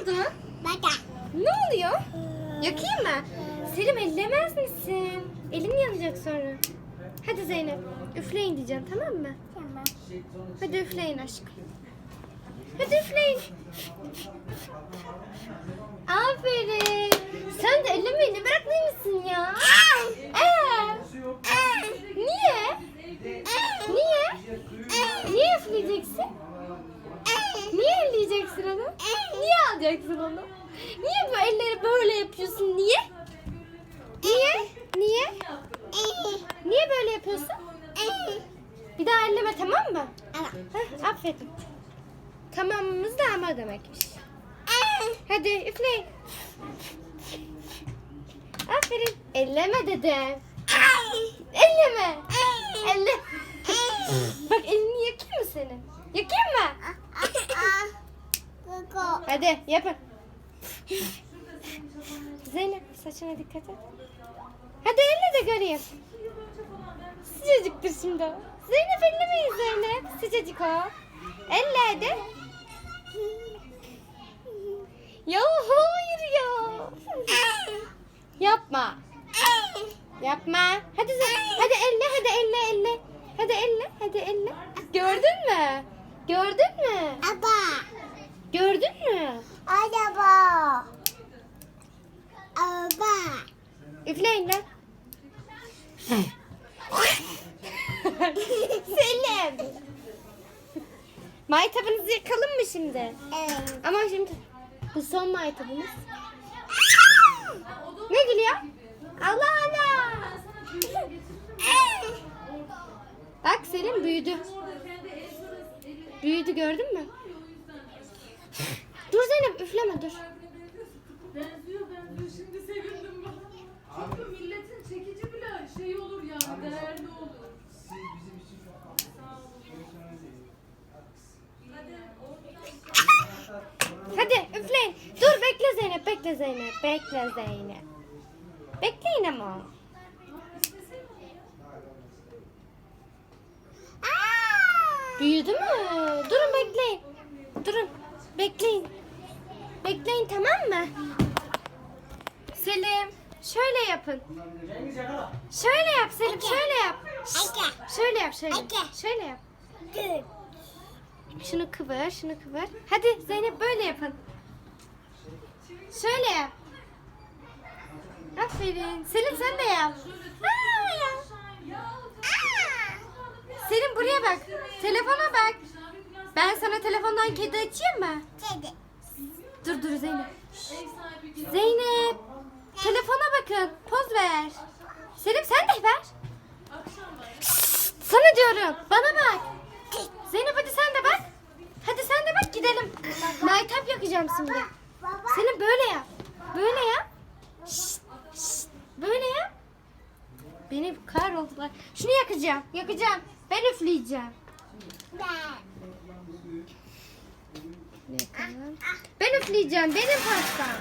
oldu? Ne oluyor? Yakayım mı? Selim ellemez misin? Elin yanacak sonra. Hadi Zeynep üfleyin diyeceğim tamam mı? Hadi üfleyin aşkım. Hadi üfleyin. Aferin. Sen de ellemeyi bırakmayı mısın ya? Ee, niye? Niye? Niye üfleyeceksin? Niye elleyeceksin onu? Niye alacaksın onu? Niye bu elleri böyle yapıyorsun? Niye? Niye? Niye? Niye böyle yapıyorsun? Bir daha elleme tamam mı? Heh, aferin. Tamamımız da ama demekmiş. Hadi üfleyin. Aferin. Elleme dedim. Elleme. Elle. Bak elini yakayım mı senin? Yakayım mı? Hadi yapın. Zeynep saçına dikkat et. Hadi elle de göreyim. Sıcacıktır şimdi o. Zeynep ellemeyin Zeynep. Sıcacık o. Elle hadi. Ya hayır ya. Yapma. Yapma. Hadi Zeynep. Hadi elle hadi elle elle. Hadi elle hadi elle. Gördün mü? Gördün mü? Gördün mü? Üfleyin lan. Selim. Maytabınızı yakalım mı şimdi? Ama şimdi bu son maytabımız. Ne gülüyor? Allah Allah. Bak Selim büyüdü. Büyüdü gördün mü? Dur Zeynep üfleme dur. Bekle Zeynep, bekle Zeynep, bekle Zeynep. Bekleyin ama. Büyüdü mü? Durun bekleyin. Durun. Bekleyin. Bekleyin tamam mı? Selim, şöyle yapın. Şöyle yap Selim, şöyle yap. Şşt, Şöyle yap, şöyle. Şöyle yap. Şunu kıvır, şunu kıvır. Hadi Zeynep böyle yapın. Şöyle yap. Aferin. Selim sen de yap. Aa. Selim buraya bak. Telefona bak. Ben sana telefondan kedi açayım mı? Dur dur Zeynep. Zeynep. Telefona bakın. Poz ver. Selim sen de ver. Sana diyorum. Bana bak. Zeynep hadi sen de bak. Hadi sen de bak gidelim. Maytap yakacağım şimdi. Senin böyle yap. Böyle yap. Şşt, şşt, böyle yap. Beni kahroldular. Şunu yakacağım. Yakacağım. Ben üfleyeceğim. Yakalım. Ben üfleyeceğim. Benim pastam.